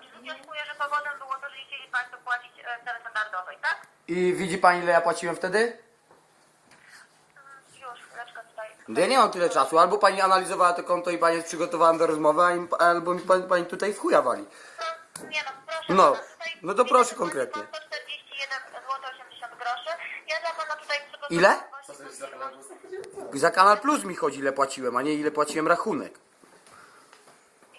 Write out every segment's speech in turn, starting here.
Czyli wnioskuję, że powodem było to, że chcieli Państwo płacić e, ceny standardowej, tak? I widzi pani ile ja płaciłem wtedy? Mm, Już, chwileczkę tutaj. No ja nie mam tyle czasu. Albo pani analizowała to konto i pani jest przygotowana do rozmowy, a im- albo mi pani, pani tutaj w chuja wali. No, nie no, proszę No, pana, tutaj no to proszę konkretnie. pan 141 zł 80 groszy. Ja dla Pana tutaj przygotowałam Ile? właśnie- Za Kanal Plus mi chodzi ile płaciłem, a nie ile płaciłem rachunek.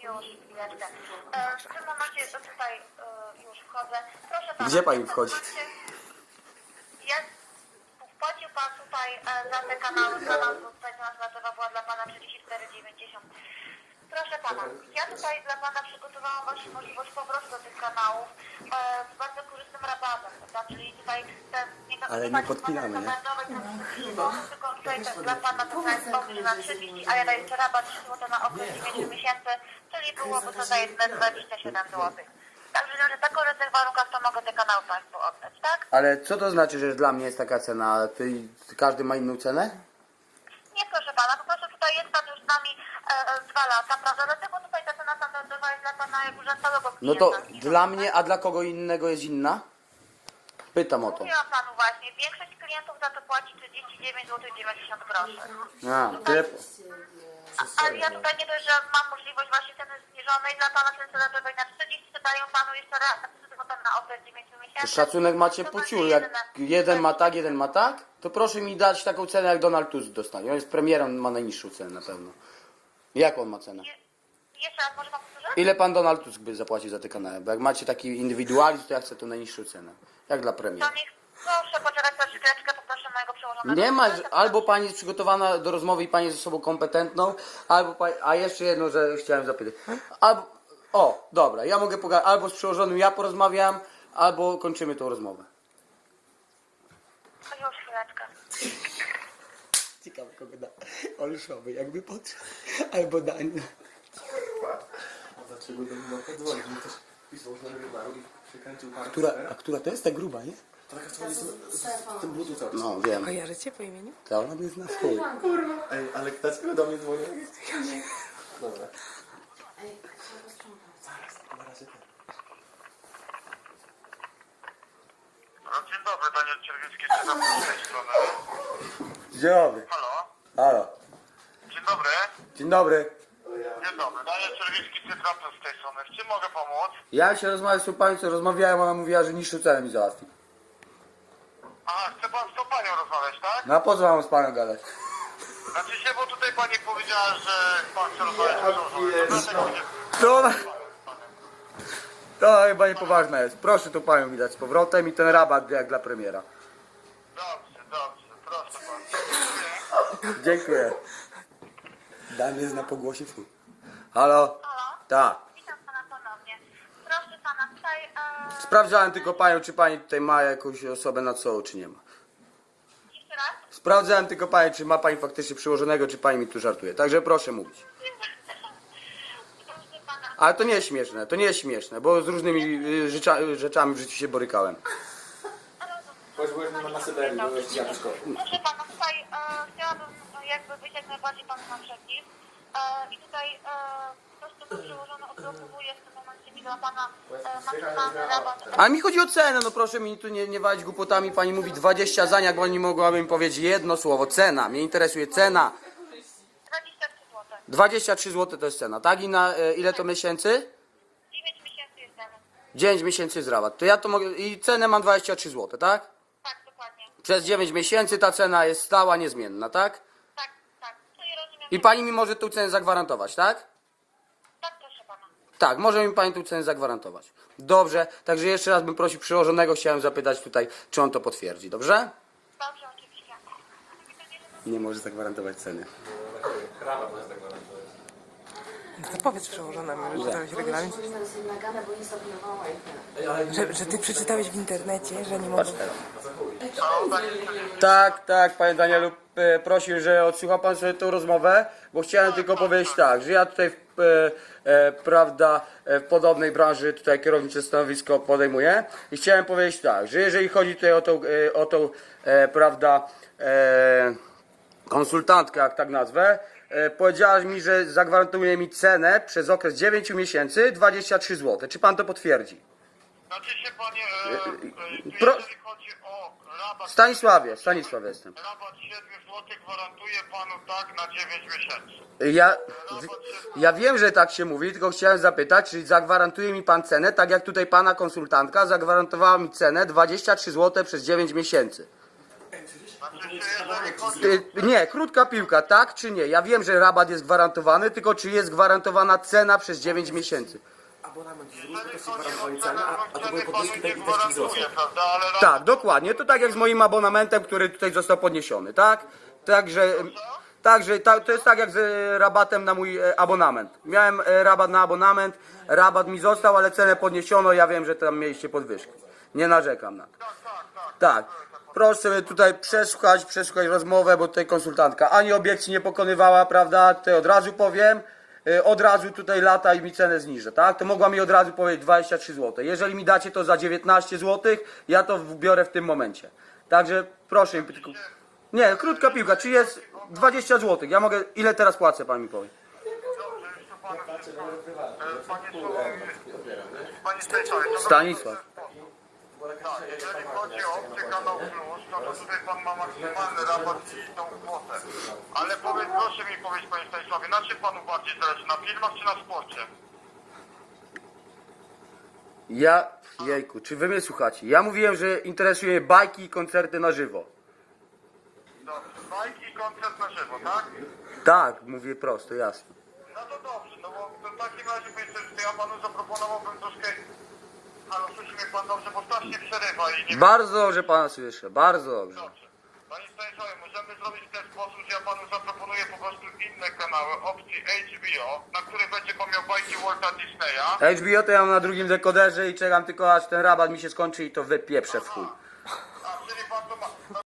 Już, chwileczkę. E, w tym momencie tutaj e, już wchodzę. Proszę pana. Gdzie pani wchodzi? Jest, wpłacił pan tutaj e, za te kanały, kanał tutaj translatowa była dla pana 34,90. Proszę pana, ja tutaj dla pana przygotowałam właśnie możliwość powrotu do tych kanałów e, z bardzo korzystnym rabatem, prawda? Czyli tutaj te nie, Ale nie podpinamy, nie? tylko tutaj dla pana to jest opcja na 30, a ja daję jeszcze rabat 3 zł na okres 9 miesięcy, czyli byłoby to za jedne 27 zł. Także, że tak warunkach to mogę te kanały Państwu oddać, tak? Ale co to znaczy, że dla mnie jest taka cena? Ty, każdy ma inną cenę? Nie proszę pana, po prostu tutaj jest pan już z nami e, e, dwa lata, prawda? Dlatego tutaj ta cena standardowa jest dla pana jak już całego No to dla mnie, a dla kogo innego jest inna? Pytam o to. Mówiłam panu właśnie, większość klientów za to płaci 39 zł 90 groszy. A, tyle. A- Ale ja tutaj nie dość, że mam możliwość właśnie ceny zniżonej dla pana ceny standardowej na 30, to daję panu jeszcze raz potem na okres 9 miesięcy. Szacunek macie po ciulu. Jak jeden ma tak, jeden ma tak, to proszę mi dać taką cenę, jak Donald Tusk dostanie. On jest premierem, ma najniższą cenę na pewno. Jak on ma cenę? Jeszcze raz, może pan powtórzyć? Ile pan Donald Tusk by zapłacił za te kanały? Bo jak macie taki indywidualizm, to ja chcę tą najniższą cenę. Jak dla premiera. To niech, proszę poczekać na chwileczkę, poproszę mojego przełożonego. Nie ma, albo pani jest przygotowana do rozmowy i pani jest osobą kompetentną, albo pani, a jeszcze jedno, że chciałem zapytać. Albo, o, dobra, ja mogę pogadać, albo z przełożonym ja porozmawiam, albo kończymy tą rozmowę. Już chwileczkę. Ciekawe kogo da. Olszowy, jakby potrzeba. Albo dań. Dlaczego do też pisał, i przekręcił parę Która, a która to jest ta gruba, nie? To taka co jest z, z tym bluetoothem. No, wiem. Kojarzycie po imieniu? To ona mnie zna chuj. Ej, ale dlaczego do mnie dzwonił? Dobra. Zaraz, na razie ten. No, dzień dobry, Daniel Czerwiński, z tej strony. Dzień dobry. Halo? Halo. Dzień dobry. Dzień dobry. Dzień dobry, Daniel Czerwiński, Cytratus z tej strony. W czym mogę pomóc? Ja się rozmawiam z tą panią, co rozmawiałem, ona mówiła, że niższą cenę mi załatwi. Aha, chce pan z tą panią rozmawiać, tak? No a po co mam z panem gadać? Znaczy się, bo tutaj pani powiedziała, że pan chce rozmawiać z. Dlatego będzie... To ona... To chyba niepoważne jest. Proszę tą panią mi dać z powrotem i ten rabat jak dla premiera. Dobrze, dobrze, proszę pan. Dziękuję. Dany zna po głosie twój. Halo? Halo? Tak. Witam pana ponownie. Proszę pana, tutaj... E, Sprawdzałem tylko panią, czy pani tutaj ma jakąś osobę na co, czy nie ma. jeszcze raz? Sprawdzałem tylko panią, czy ma pani faktycznie przyłożonego, czy pani mi tu żartuje. Także proszę mówić. Proszę pana, Ale to nie jest śmieszne, to nie jest śmieszne, bo z różnymi y, rzecza, rzeczami w życiu się borykałem. Chodź, byłeś na Syberii, byłeś w. Proszę pana, tutaj e, chciałabym e, jakby być jak najbardziej panu naprzeciw. E, I tutaj e, po prostu przełożony odblokowuje w tym momencie mi dla pana e, maksymalny rabat. Ale mi chodzi o cenę, no proszę mi tu nie, nie walić głupotami. Pani mówi 20 za jak pani mogłaby mi powiedzieć jedno słowo. Cena, mnie interesuje cena. 23 zł. 23 zł to jest cena, tak? I na e, ile to miesięcy? 9 miesięcy jest dane. 9 miesięcy z rabat. To ja to mogę. I cenę mam 23 zł, tak? Tak, dokładnie. Przez 9 miesięcy ta cena jest stała, niezmienna, tak. I pani mi może tą cenę zagwarantować, tak? Tak, proszę pana. Tak, może mi pani tą cenę zagwarantować. Dobrze, także jeszcze raz bym prosił przełożonego, chciałem zapytać tutaj, czy on to potwierdzi, dobrze? Dobrze, oczywiście. Nie może zagwarantować ceny. No to powiedz przełożonemu, że czytałeś regulamin. Że, że ty przeczytałeś w internecie, że nie mogą... Tak, tak, panie Danielu, e, prosił, że odsłucha pan sobie tą rozmowę, bo chciałem tylko powiedzieć tak, że ja tutaj, w, e, e, prawda, e, w podobnej branży tutaj kierownicze stanowisko podejmuję i chciałem powiedzieć tak, że jeżeli chodzi tutaj o tą, e, o tą e, prawda, e, konsultantkę, jak tak nazwę, e, powiedziałaś mi, że zagwarantuje mi cenę przez okres 9 miesięcy 23 zł. Czy pan to potwierdzi? Znaczy się panie, e, e, pro- jeżeli chodzi o rabat... Stanisławie, Stanisław jestem. Rabat 7 zł gwarantuje panu tak na 9 miesięcy. Ja, w- ja wiem, że tak się mówi, tylko chciałem zapytać, czy zagwarantuje mi pan cenę, tak jak tutaj pana konsultantka zagwarantowała mi cenę 23 zł przez 9 miesięcy. Nie, krótka piłka, tak czy nie? Ja wiem, że rabat jest gwarantowany, tylko czy jest gwarantowana cena przez 9 miesięcy? Abonament z a, to były tak tak dokładnie. To tak jak z moim abonamentem, który tutaj został podniesiony, tak? Także, także ta, to jest tak jak z e, rabatem na mój e, abonament. Miałem e, rabat na abonament, rabat mi został, ale cenę podniesiono, ja wiem, że tam mieliście podwyżki. Nie narzekam na to. Tak. Proszę sobie tutaj przesłuchać, przesłuchać rozmowę, bo tutaj konsultantka ani obiekcji nie pokonywała, prawda? Tutaj od razu powiem, y, od razu tutaj lata i mi cenę zniżę, tak? To mogła mi od razu powiedzieć 23 zł. Jeżeli mi dacie to za 19 zł, ja to biorę w tym momencie. Także proszę mi tylko... Nie, krótka piłka, czy jest 20 zł? Ja mogę... Ile teraz płacę, pan mi powie? E, Panie Stanisław. Tak, jeżeli chodzi o opcję Kanał Plus, no to tutaj pan ma maksymalny rabat i tą kwotę. Ale powiedz, proszę mi powiedzieć, panie Stanisławie, na czym panu bardziej zależy? Na filmach czy na sporcie? Ja... Jejku, czy wy mnie słuchacie? Ja mówiłem, że interesuje mnie bajki i koncerty na żywo. Dobrze, bajki i koncert na żywo, tak? Tak, mówię prosto, jasno. No to dobrze, no bo w takim razie myślę, że ja panu zaproponowałbym troszkę... Halo, słyszy mnie pan dobrze, bo strasznie przerywa i nie Bardzo dobrze pana słyszę, bardzo dobrze. Dobrze. Panie Stanisławie, możemy zrobić w ten sposób, że ja panu zaproponuję po prostu inne kanały opcji HBO, na których będzie pan miał bajki Walta Disneya. HBO to ja mam na drugim dekoderze i czekam tylko aż ten rabat mi się skończy i to wypieprzę w chuj.